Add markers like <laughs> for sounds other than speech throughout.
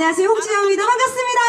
안녕하세요. 홍진영입니다. 반갑습니다.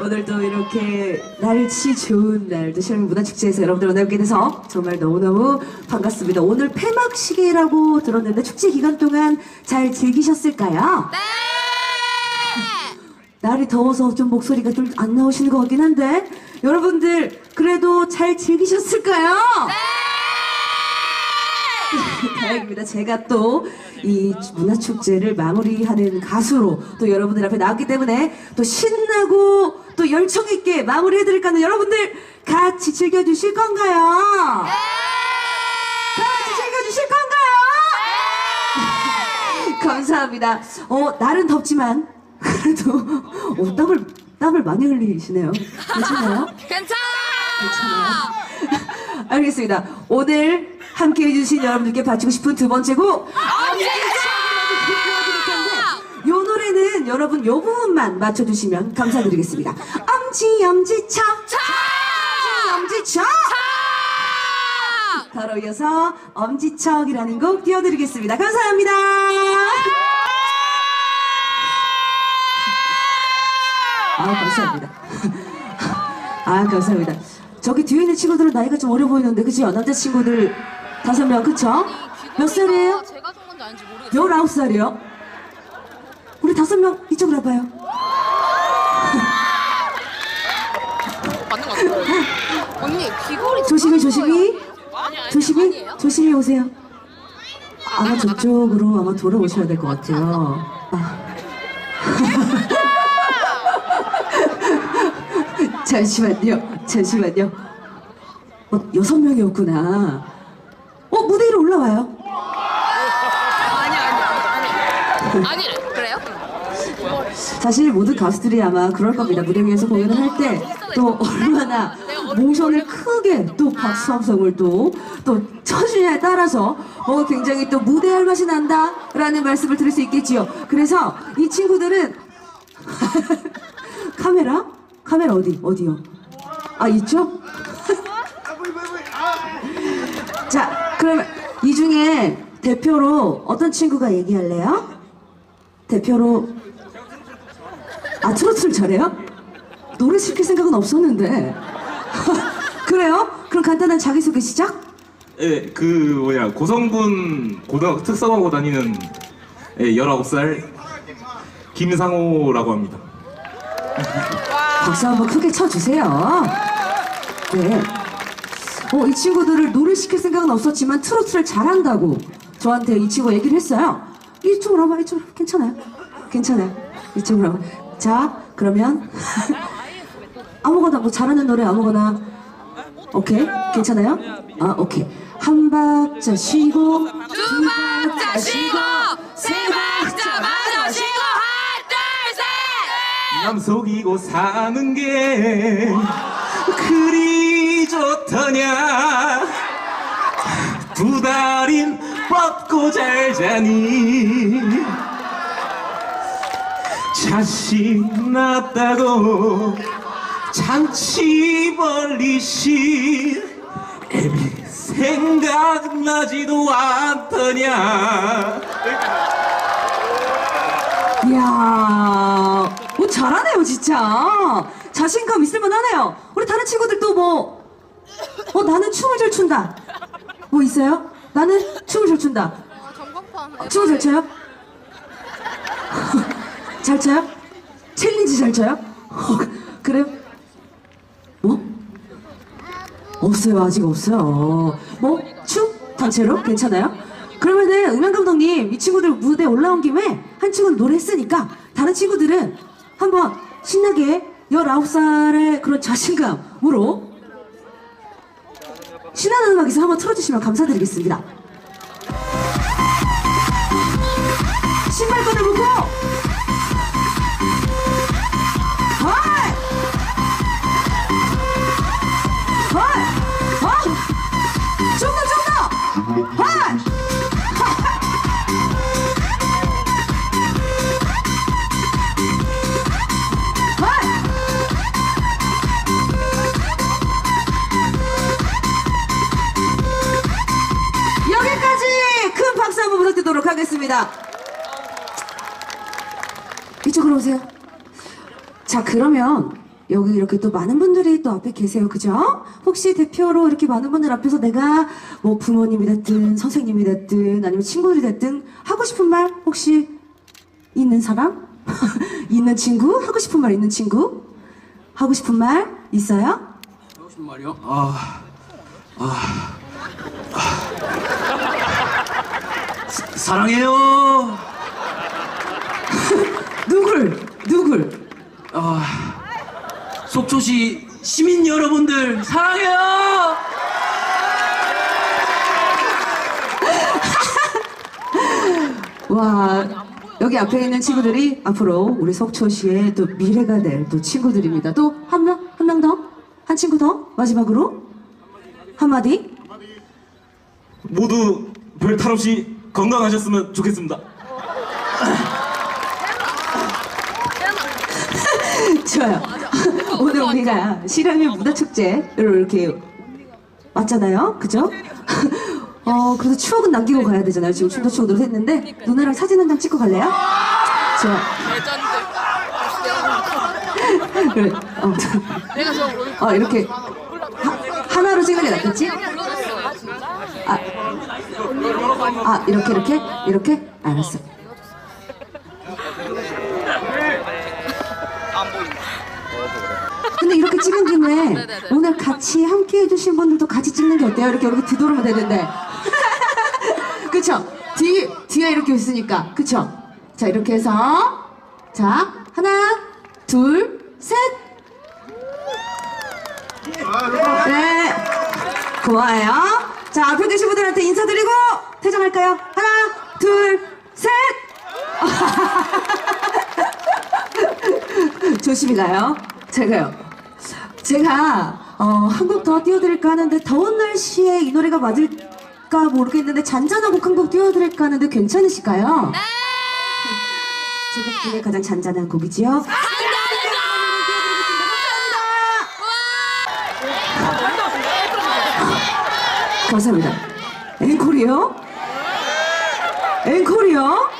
<laughs> 오늘 또 이렇게 날씨 좋은 날, 또 실험 문화축제에서 여러분들 만나뵙게 돼서 정말 너무너무 반갑습니다. 오늘 폐막식이라고 들었는데 축제 기간 동안 잘 즐기셨을까요? 네! 날이 더워서 좀 목소리가 좀 안 나오시는 것 같긴 한데 여러분들 그래도 잘 즐기셨을까요? <laughs> 다행입니다. 제가 또 이 문화축제를 마무리하는 가수로 또 여러분들 앞에 나왔기 때문에 또 신나고 또 열정 있게 마무리해드릴까 하는 여러분들 같이 즐겨주실 건가요? 같이 즐겨주실 건가요? <laughs> 감사합니다. 어, 날은 덥지만 그래도 어, 땀을 땀을 많이 흘리시네요. 괜찮아요? 괜찮아! <laughs> 알겠습니다. 오늘 함께 해주신 여러분들께 바치고 싶은 두 번째 곡. 요 노래는 여러분 요 부분만 맞춰주시면 감사드리겠습니다. 엄지 엄지쳐 엄지 엄지쳐 바로 이어서 엄지척이라는 곡 띄워드리겠습니다. 감사합니다. 아 감사합니다. 아 감사합니다. 저기 뒤에 있는 친구들은 나이가 좀 어려 보이는데 그죠? 남자친구들 다섯 명 그쵸? 몇 살이에요? 제가 준 건지 아닌지 모르겠어요. 19살이요? 우리 다섯 명 이쪽으로 와봐요. 맞는 것 같아요. 언니, 귀걸이 조심히 좀 조심히 조심히? 조심히 오세요. 아마 저쪽으로 아마 돌아오셔야 될 것 같아요. 아. <laughs> 잠시만요, 잠시만요. 어, 여섯 명이었구나. 올라와요. 아니, 아니, 아니. 아니, 그래요? 사실 모든 가수들이 아마 그럴 겁니다. 무대 위에서 공연을 할 때 또 얼마나 모션을 크게 또 박수 함성을 또, 또 쳐주냐에 따라서 어, 굉장히 또 무대할 맛이 난다라는 말씀을 드릴 수 있겠지요. 그래서 이 친구들은 <laughs> 카메라? 카메라 어디? 어디요? 아, 있죠? 자, 그러면 이 중에 대표로 어떤 친구가 얘기할래요? 대표로 아 트로트를 잘해요? 노래 시킬 생각은 없었는데 <laughs> 그래요? 그럼 간단한 자기소개 시작? 예, 그 뭐냐 고성군 고등학교 특성화고 다니는 예, 19살 김상호라고 합니다. 박수 한번 크게 쳐주세요 네. 어, 이 친구들을 노래 시킬 생각은 없었지만 트로트를 잘한다고 저한테 이 친구가 얘기를 했어요. 이쪽으로 와봐 이쪽으로. 괜찮아요? 괜찮아요? 이쪽으로 와봐. 자 그러면 <laughs> 아무거나 뭐 잘하는 노래 아무거나. 오케이? 괜찮아요? 아 오케이. 한 박자 쉬고 두 박자 쉬고, 세 박자 마저 쉬고, 하나, 둘, 셋! 남 속이고 사는 게 그리 좋더냐 두 달인 뻗고 잘 자니 자식 낳았다고 잔치 벌리신 애비 생각나지도 않더냐 이야, 뭐 잘하네요, 진짜. 자신감 있을만 하네요. 우리 다른 친구들도 뭐, 어, 나는 춤을 잘 춘다. 뭐 있어요? 나는 춤을 잘 춘다. 아, 전광판. 춤을 잘 춰요? <laughs> 잘 춰요? 챌린지 잘 춰요? 어, 그래요? 뭐? 없어요, 아직 없어요. 뭐? 춤? 단체로? 괜찮아요? 그러면은 음향 감독님, 이 친구들 무대 올라온 김에 한 친구는 노래 했으니까 다른 친구들은 한번 신나게 19살의 그런 자신감으로 신나는 음악에서 한번 틀어주시면 감사드리겠습니다. 신발 꺼내보고 하겠습니다. 이쪽으로 오세요. 자, 그러면 여기 이렇게 또 많은 분들이 또 앞에 계세요. 그죠? 혹시 대표로 이렇게 많은 분들 앞에서 내가 뭐 부모님이 됐든 선생님이 됐든 아니면 친구들이 됐든 하고 싶은 말 혹시 있는 사람? <laughs> 있는 친구? 하고 싶은 말 있는 친구? 하고 싶은 말 있어요? 하고 싶은 말이요? 아, 아, 아. 사- 사랑해요. <laughs> 누굴? 누굴? 아, 속초시 시민 여러분들 사랑해요. <laughs> 와 여기 앞에 있는 친구들이 앞으로 우리 속초시의 또 미래가 될 또 친구들입니다. 또 한 명 한 명 더? 한 친구 더? 마지막으로 한마디? 모두 별탈 없이 건강하셨으면 좋겠습니다. <laughs> 좋아요. 오늘 우리가 실현의 문화축제를 이렇게 왔잖아요. 그죠? <laughs> 어, 그래서 추억은 남기고 가야 되잖아요. 지금 춤도 추고 노래 했는데 누나랑 사진 한 장 찍고 갈래요? 좋아. 그래. 어, 어, 이렇게 하, 하나로 찍는 게 낫겠지? 아, 아 이렇게 이렇게 이렇게 알았어. 근데 이렇게 찍은 김에. 오늘 같이 함께 해주신 분들도 같이 찍는 게 어때요? 이렇게 이렇게 뒤돌으면 되는데. <laughs> 그쵸? 뒤, 뒤에 이렇게 있으니까. 그쵸? 자, 이렇게 해서. 자, 하나, 둘, 셋. 네. 고마워요. 자, 앞에 계신 분들한테 인사드리고 퇴장할까요? 하나, 둘, 셋! <laughs> 조심히 가요. 제가요. 제가 어, 한곡 더 띄워드릴까 하는데 더운 날씨에 이 노래가 맞을까 모르겠는데 잔잔한 곡 한 곡 띄워드릴까 하는데 괜찮으실까요? 제가 중에 가장 잔잔한 곡이지요. 감사합니다. 앵콜이요? 앵콜이요?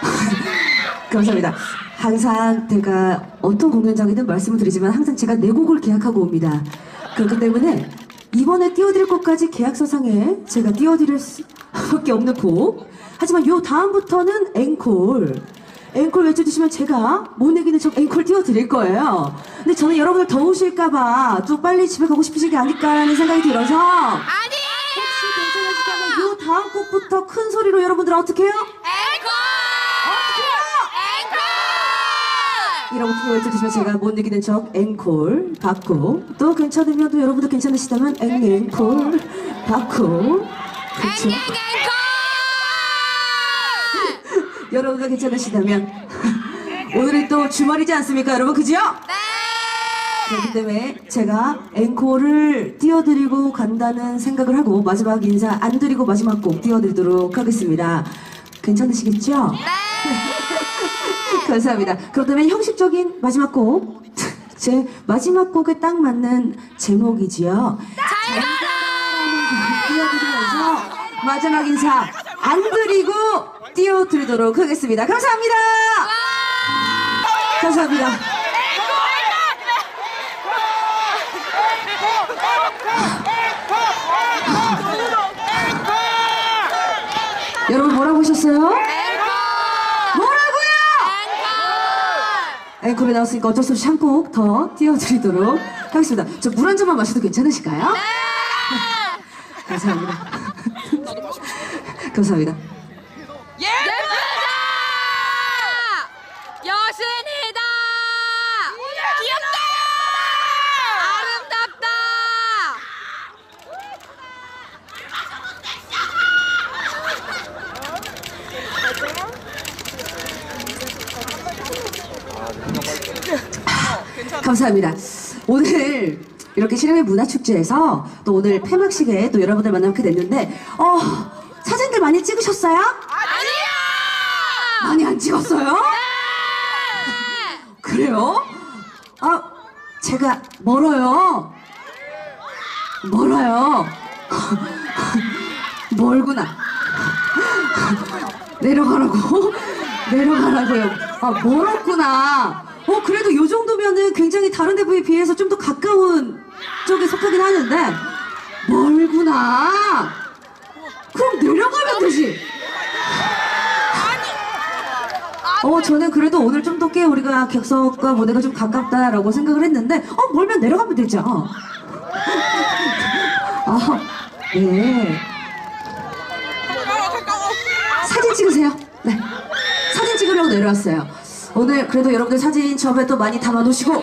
<laughs> 감사합니다. 항상 제가 어떤 공연장이든 말씀을 드리지만 항상 제가 네 곡을 계약하고 옵니다. 그렇기 때문에 이번에 띄워드릴 곡까지 계약서상에 제가 띄워드릴 수밖에 <laughs> 없는 곡. 하지만 요 다음부터는 앵콜. 앵콜 외쳐주시면 제가 못 내기는 저 앵콜 띄워드릴 거예요. 근데 저는 여러분들 더우실까봐 좀 빨리 집에 가고 싶으신 게 아닐까라는 생각이 들어서 괜찮으시 다음 곡부터 큰 소리로 여러분들 어떻게 해요? 앵콜! 앵콜! 이라고 프로 외쳐주시면 제가 못 이기는 척 앵콜 받고. 또 괜찮으면 또 여러분도 괜찮으시다면 앵앵콜 받고. 그렇죠 앵앵앵콜! <laughs> 여러분도 괜찮으시다면 <laughs> 오늘이 또 주말이지 않습니까 여러분? 그죠? 네 그렇기 때문에 제가 앵콜을 띄워드리고 간다는 생각을 하고 마지막 인사 안 드리고 마지막 곡 띄워드리도록 하겠습니다 괜찮으시겠죠? <laughs> 감사합니다. 그렇다면 형식적인 마지막 곡. 제 마지막 곡에 딱 맞는 제목이지요. 잘 가라! 띄워드리면서 마지막 인사 안 드리고 띄워드리도록 하겠습니다. 감사합니다. 감사합니다. 여러분 뭐라고 하셨어요? 앵콜 뭐라고요? 앵콜 앵콜이 나왔으니까 어쩔 수 없이 한 곡 더 띄워드리도록 하겠습니다. 저 물 한 잔만 마셔도 괜찮으실까요? <laughs> 감사합니다. <laughs> 감사합니다. 예쁘다 여신이다 귀엽다 아름답다 감사합니다. 오늘 이렇게 실험의 문화축제에서 또 오늘 폐막식에 또 여러분들 만나게 됐는데, 어, 사진들 많이 찍으셨어요? 아니야 많이 안 찍었어요? 그래요? 아, 제가 멀어요. 멀어요. <laughs> 멀구나. 내려가라고? 내려가라고요. 아, 멀었구나. 어, 그래도 요 정도면은 굉장히 다른 데부에 비해서 좀 더 가까운 쪽에 속하긴 하는데, 멀구나. 그럼 내려가면 되지. 어, 저는 그래도 오늘 좀 더 꽤 우리가 객석과 무대가 좀 가깝다라고 생각을 했는데, 어, 멀면 내려가면 되죠. 아, 네. 사진 찍으세요. 네. 사진 찍으려고 내려왔어요. 오늘 그래도 여러분들 사진 저에 또 많이 담아놓으시고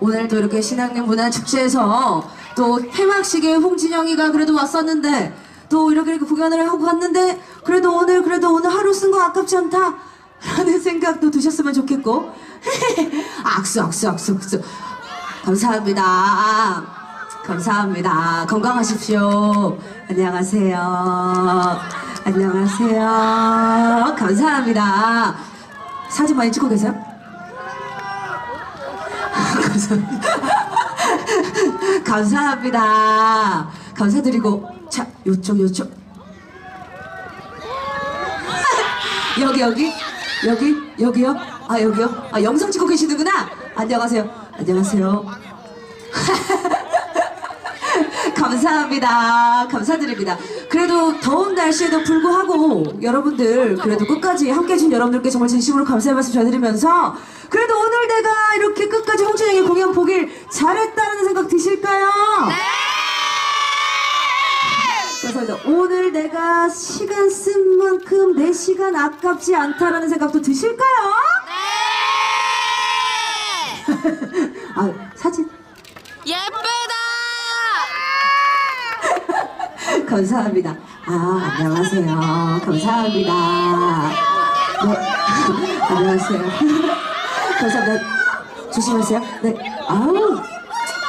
오늘 또 이렇게 신학년 문화축제에서 또 폐막식에 홍진영이가 그래도 왔었는데 또 이렇게 이렇게 공연을 하고 갔는데 그래도 오늘 그래도 오늘 하루 쓴 거 아깝지 않다 라는 생각도 드셨으면 좋겠고. <laughs> 악수 악수 악수 악수. 감사합니다. 감사합니다. 건강하십시오. 안녕하세요. 안녕하세요. 감사합니다 사진 많이 찍고 계세요? <laughs> 감사합니다. 감사드리고 자 요쪽 요쪽. <laughs> 여기 여기? 여기? 여기요? 아 여기요? 아 영상 찍고 계시는구나. 안녕하세요. 안녕하세요 감사합니다. 감사드립니다. 그래도 더운 날씨에도 불구하고 여러분들 그래도 끝까지 함께 해준 여러분들께 정말 진심으로 감사의 말씀 전해드리면서 그래도 오늘 내가 이렇게 끝까지 홍진영의 공연 보길 잘했다는 생각 드실까요? 감사합니다. 오늘 내가 시간 쓴 만큼 내 시간 아깝지 않다라는 생각도 드실까요? <laughs> 아 사진 예쁘다. 감사합니다. 아, 안녕하세요. 감사합니다. 네. <laughs> 안녕하세요. <laughs> 감사합니다. 조심하세요. 네. 아우.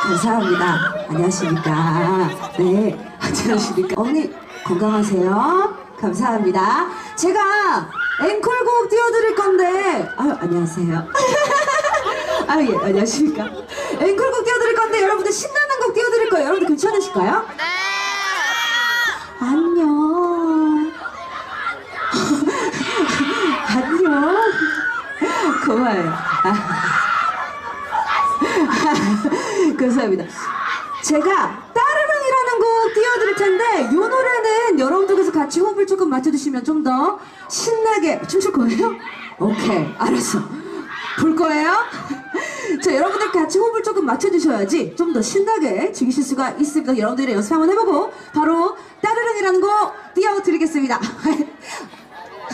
감사합니다. 안녕하십니까. 네. 안녕하십니까. 어머니, 건강하세요. 감사합니다. 제가 앵콜곡 띄워드릴 건데, 아유, 안녕하세요. <laughs> 아, 예, 안녕하십니까. 앵콜곡 띄워드릴 건데, 여러분들 신나는 곡 띄워드릴 거예요. 여러분들 괜찮으실까요? 네. 고마워요. 아. <laughs> 감사합니다. 제가 따르릉이라는 곡 띄워드릴 텐데 이 노래는 여러분들께서 같이 호흡을 조금 맞춰주시면 좀 더 신나게 춤출 거예요? 오케이 알았어 볼 거예요? <laughs> 자 여러분들 같이 호흡을 조금 맞춰주셔야지 좀 더 신나게 즐기실 수가 있습니다 여러분들이 연습 한번 해보고 바로 따르릉이라는 곡 띄워드리겠습니다 <laughs>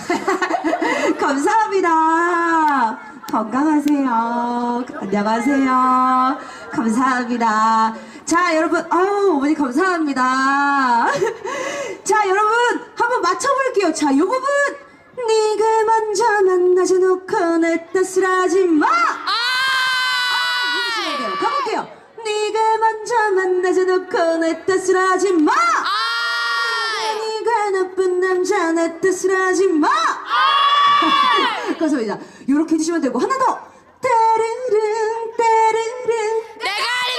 <laughs> 감사합니다. 건강하세요. 안녕하세요. 감사합니다. 자, 여러분, 아유, 어머니 감사합니다. <laughs> 자, 여러분, 한번 맞춰볼게요. 자, 요 부분. 네가 먼저 만나줘 놓고 내 뜻을 하지 마! 아! 돼요. 가볼게요. 네가 먼저 만나줘 놓고 내 뜻을 하지 마! 아! 나쁜 남자 내 뜻을 하지 마! <laughs> 감사합니다. 요렇게 해주시면 되고 하나 더 따르릉 따르릉 내가 이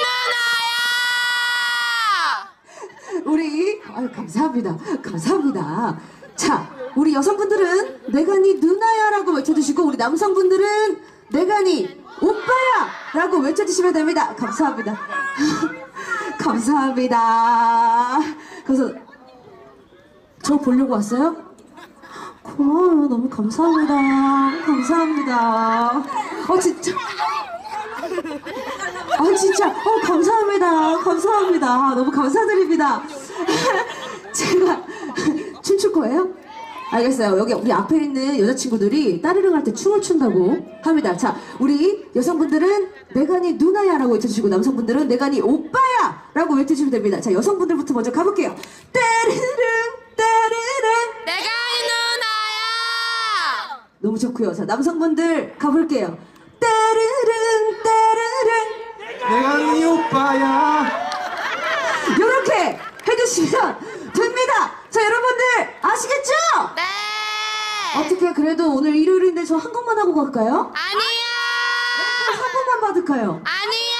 누나야. 우리 아유 감사합니다. 감사합니다. 자 우리 여성분들은 내가 네 누나야라고 외쳐주시고 우리 남성분들은 내가 네 오빠야라고 외쳐주시면 됩니다. 감사합니다. <laughs> 감사합니다. 그래서 저 보려고 왔어요? 고마워요. 너무 감사합니다. 감사합니다. 어, 진짜. 아, 진짜. 어, 감사합니다. 감사합니다. 너무 감사드립니다. <laughs> 제가 춤출 거예요? 알겠어요. 여기 우리 앞에 있는 여자친구들이 따르릉 할 때 춤을 춘다고 합니다. 자, 우리 여성분들은 네 누나야라고 외쳐주시고 남성분들은 네 오빠야라고 외쳐주시면 됩니다. 자, 여성분들부터 먼저 가볼게요. 따르릉 따르릉 내가 이 누나야. 너무 좋고요. 자, 남성분들 가볼게요. 따르릉 따르릉 내가 네 오빠야. 이렇게 해주시면 됩니다. 자, 여러분들 아시겠죠? 네. 어떻게 그래도 오늘 일요일인데 저 한 곡만 하고 갈까요? 아니야. 한 번만 받을까요? 아니야.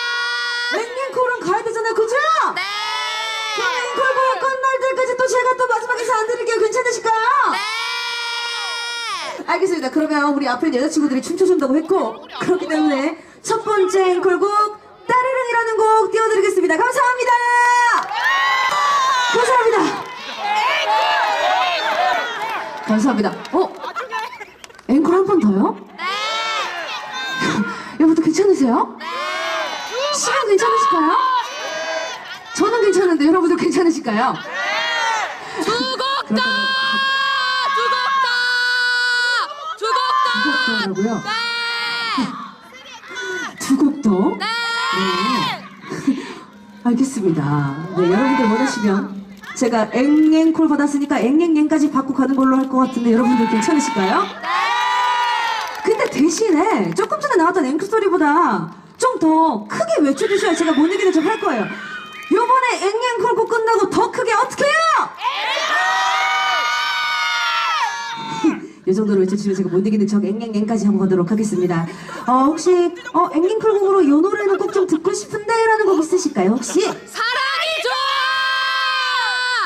앵콜은 가야 되잖아요, 그죠? 네. 앵 콜 끝날 때까지 또 제가 또 마지막 인사 안 드릴게요. 괜찮으실까요? 네. 알겠습니다. 그러면 우리 앞에 여자친구들이 춤춰준다고 했고 그렇기 때문에 첫 번째 앵콜곡 따르릉이라는 곡 띄워드리겠습니다. 감사합니다. 감사합니다. 감사합니다. 어? 앵콜 한 번 더요? 네. <laughs> 여러분들 괜찮으세요? 시간 괜찮으실까요? 저는 괜찮은데 여러분들 괜찮으실까요? 두곡 더! 그렇다면 두곡 더! 두곡 더! 두곡더라고요. 네! 두곡 더. 네! <laughs> 알겠습니다. 네, 여러분들 원하시면 제가 앵앵콜 받았으니까 앵앵앵까지 받고 가는 걸로 할 것 같은데 여러분들 괜찮으실까요? 근데 대신에 조금 전에 나왔던 앵콜 소리보다 좀 더 크게 외쳐주셔야 제가 못 이기는 척할 거예요. 요번에 앵앵콜곡 끝나고 더 크게 어떻게 해요? 이 정도로 외쳐주시면 제가 못 이기는 척 앵앵앵까지 한번 가도록 하겠습니다. 어, 혹시 어, 앵앵 콜곡으로 이 노래는 꼭 좀 듣고 싶은데 라는 곡 있으실까요? 혹시? 사랑이 좋아!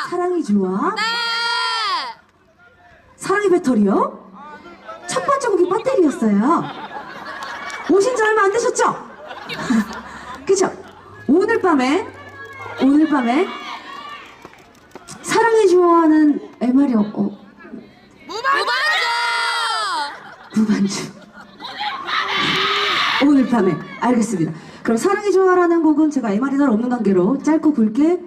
사랑이 좋아? 네! 사랑의 배터리요? 첫 번째 곡이 배터리였어요. 오신 지 얼마 안 되셨죠? <laughs> 그죠? 오늘 밤에, 오늘 밤에, 사랑이 좋아하는 MR이 어, 어, 무반주! 무반주. 오늘 밤에, 알겠습니다. 그럼 사랑이 좋아라는 곡은 제가 MR이 날 없는 관계로 짧고 굵게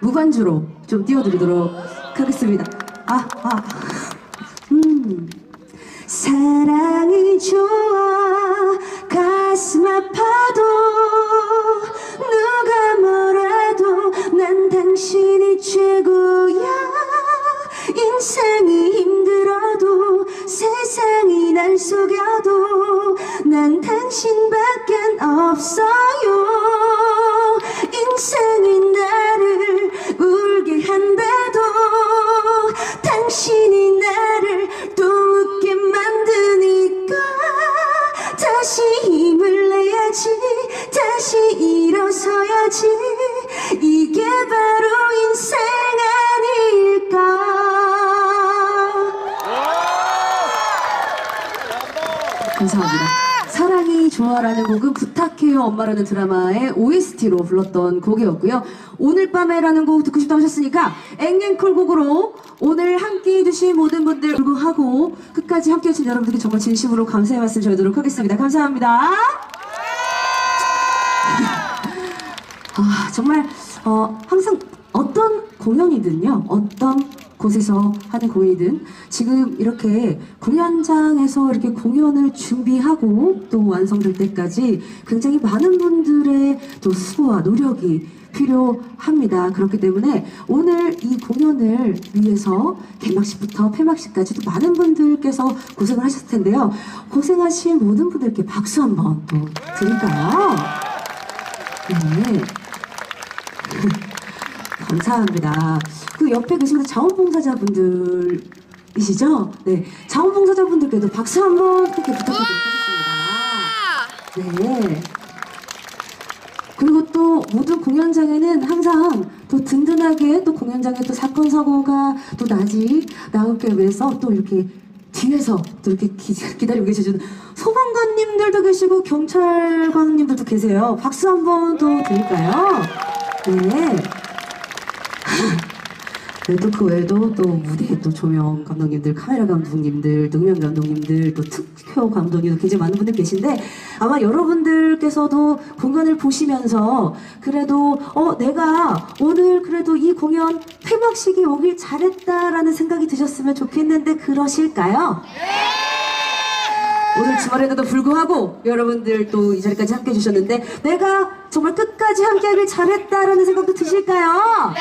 무반주로 좀 띄워드리도록 하겠습니다. 아, 아. 음. 사랑이 좋아 가슴 아파도 당신이 최고야. 인생이 힘들어도 세상이 날 속여도 난 당신밖엔 없어 엄마라는 드라마의 OST로 불렀던 곡이었고요. 오늘 밤에라는 곡 듣고 싶다고 하셨으니까 앵앵콜 곡으로 오늘 함께 해주신 모든 분들 불구하고 끝까지 함께 해주신 여러분들께 정말 진심으로 감사의 말씀 전하도록 하겠습니다. 감사합니다. <laughs> 아, 정말 어, 항상 어떤 공연이든요, 어떤 곳에서 하는 공연이든 지금 이렇게 공연장에서 이렇게 공연을 준비하고 또 완성될 때까지 굉장히 많은 분들의 또 수고와 노력이 필요합니다. 그렇기 때문에 오늘 이 공연을 위해서 개막식부터 폐막식까지도 많은 분들께서 고생을 하셨을 텐데요. 고생하신 모든 분들께 박수 한번 또 드릴까요? 네. <laughs> 감사합니다. 그 옆에 계신 분들 자원봉사자분들이시죠? 네. 자원봉사자분들께도 박수 한번 크게 부탁드리도록 하겠습니다. 네. 그리고 또 모든 공연장에는 항상 또 든든하게 또 공연장에 또 사건 사고가 또 나지 나올게 위해서 또 이렇게 뒤에서 또 이렇게 기, 기다리고 계셔주는 소방관님들도 계시고 경찰관님들도 계세요. 박수 한번 또 드릴까요? 네. <laughs> 네, 또그 외에도 또 무대 또 조명 감독님들, 카메라 감독님들, 동명 감독님들, 또 특효 감독님도 굉장히 많은 분들 계신데 아마 여러분들께서도 공연을 보시면서 그래도 어 내가 오늘 그래도 이 공연 폐막식이 오길 잘했다라는 생각이 드셨으면 좋겠는데 그러실까요? 오늘 주말에도 불구하고 여러분들 또 이 자리까지 함께 해주셨는데 내가 정말 끝까지 함께 하길 잘했다라는 생각도 드실까요?